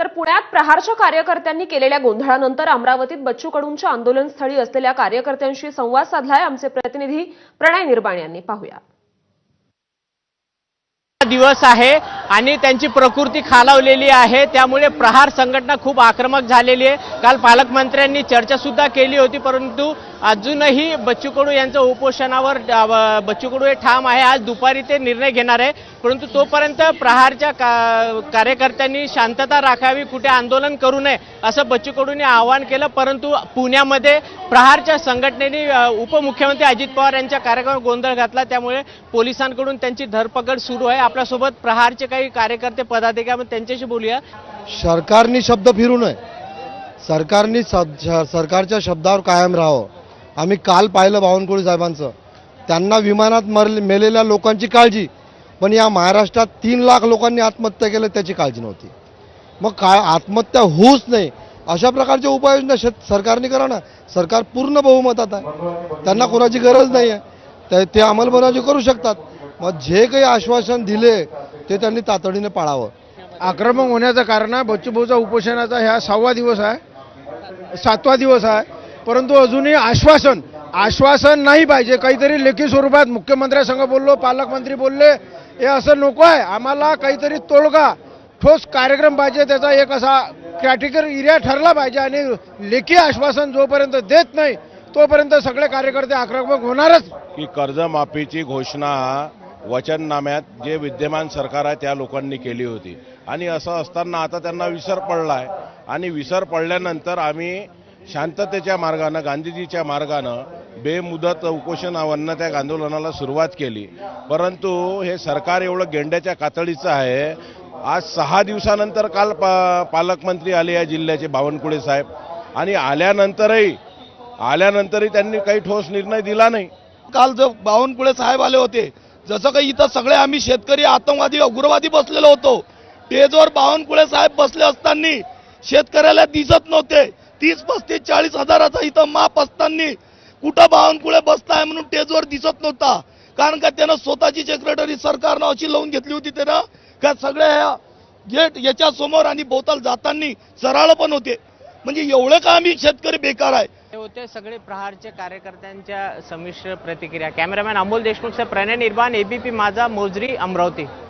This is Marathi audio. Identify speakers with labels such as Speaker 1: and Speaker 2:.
Speaker 1: तर पुण्यात प्रहारच्या कार्यकर्त्यांनी केलेल्या गोंधळानंतर अमरावतीत बच्चू कडूंच्या आंदोलनस्थळी असलेल्या कार्यकर्त्यांशी संवाद साधलाय. आमचे प्रतिनिधी प्रणय निर्बाण यांनी पाहूया.
Speaker 2: दिवस आहे. आणि त्यांची प्रकृती खालावलेली आहे. त्यामुळे प्रहार संघटना खूप आक्रमक झालेली आहे. काल पालकमंत्र्यांनी चर्चासुद्धा केली होती परंतु अजूनही बच्चू कडू यांच्या उपोषणावर बच्चू कडू हे ठाम आहे. आज दुपारी ते निर्णय घेणार आहे. परंतु तोपर्यंत प्रहारच्या का कार्यकर्त्यांनी शांतता राखावी कुठे आंदोलन करू नये असं बच्चू कडूंनी आवाहन केलं. परंतु पुण्यामध्ये प्रहारच्या संघटनेने उपमुख्यमंत्री अजित पवार यांच्या कार्यक्रमात गोंधळ घातला. त्यामुळे पोलिसांकडून त्यांची धरपकड सुरू आहे. आपल्यासोबत प्रहारचे काही काही कार्यकर्ते पदाधिकारी आपण त्यांच्याशी बोलूया.
Speaker 3: सरकारनी शब्द फिरू नये. सरकारनी सरकारच्या शब्दावर कायम राहावं. आम्ही काल पाहिलं बावनकुळे साहेबांचं. त्यांना विमानात मरले मेलेल्या लोकांची काळजी. पण या महाराष्ट्रात तीन लाख लोकांनी आत्महत्या केल्या त्याची काळजी नव्हती. मग काय आत्महत्या होऊच नाही. अशा प्रकारच्या उपाययोजना शेत सरकारने करा ना. सरकार पूर्ण बहुमतात आहे. त्यांना कोणाची गरज नाही आहे ते अंमलबजावणी करू शकतात. मग जे काही आश्वासन दिले ते त्यांनी तातडीने पाळावं.
Speaker 4: आक्रमक होण्याचं कारण आहे बच्चूभाऊचा उपोषणाचा ह्या सहावा दिवस आहे सातवा दिवस आहे. परंतु अजूनही आश्वासन आश्वासन नाही पाहिजे. काहीतरी लेखी स्वरूपात मुख्यमंत्र्यांसंग बोललो पालकमंत्री बोलले हे असं नको आहे. आम्हाला काहीतरी तोडगा ठोस कार्यक्रम पाहिजे त्याचा एक असा कॅटेगरी एरिया ठरला पाहिजे आणि लेखी आश्वासन जोपर्यंत देत नाही तोपर्यंत सगळे कार्यकर्ते आक्रमक होणारच.
Speaker 5: की कर्जमाफीची घोषणा वचननाम्यात जे विद्यमान सरकार आहे त्या लोकांनी केली होती. आणि असं असताना आता त्यांना विसर पडला आहे आणि विसर पडल्यानंतर आम्ही शांततेच्या मार्गानं गांधीजीच्या मार्गानं बेमुदत उपोषणावरनं त्या आंदोलनाला सुरुवात केली. परंतु हे सरकार एवढं गेंड्याच्या कातडीचं आहे. आज सहा दिवसानंतर काल पा पालकमंत्री आले या जिल्ह्याचे बावनकुळे साहेब. आणि आल्यानंतरही आल्यानंतरही त्यांनी काही ठोस निर्णय दिला नाही.
Speaker 6: काल जो बावनकुळे साहेब आले होते जसं काही इथं सगळे आम्ही शेतकरी आतंकवादी उग्रवादी बसलेलो होतो. टेजवर बावनकुळे साहेब बसले असताना शेतकऱ्याला दिसत नव्हते. तीस पस्तीस चाळीस हजाराचा इथं माप असताना कुठं बावनकुळे बसताय म्हणून टेजवर दिसत नव्हता? कारण का त्यानं स्वतःची सेक्रेटरी सरकारनं अशी लावून घेतली होती त्यानं का सगळ्या ह्या गेट याच्या समोर आणि बोतल जाताना सरळ पण होते. म्हणजे एवढं का आम्ही शेतकरी बेकार आहे?
Speaker 2: हे होते सगळे प्रहारचे कार्यकर्त्यांच्या संमिश्र प्रतिक्रिया. कॅमेरामॅन अमोल देशमुखचा प्रणय निर्माण एबीपी माझा मोजरी अमरावती.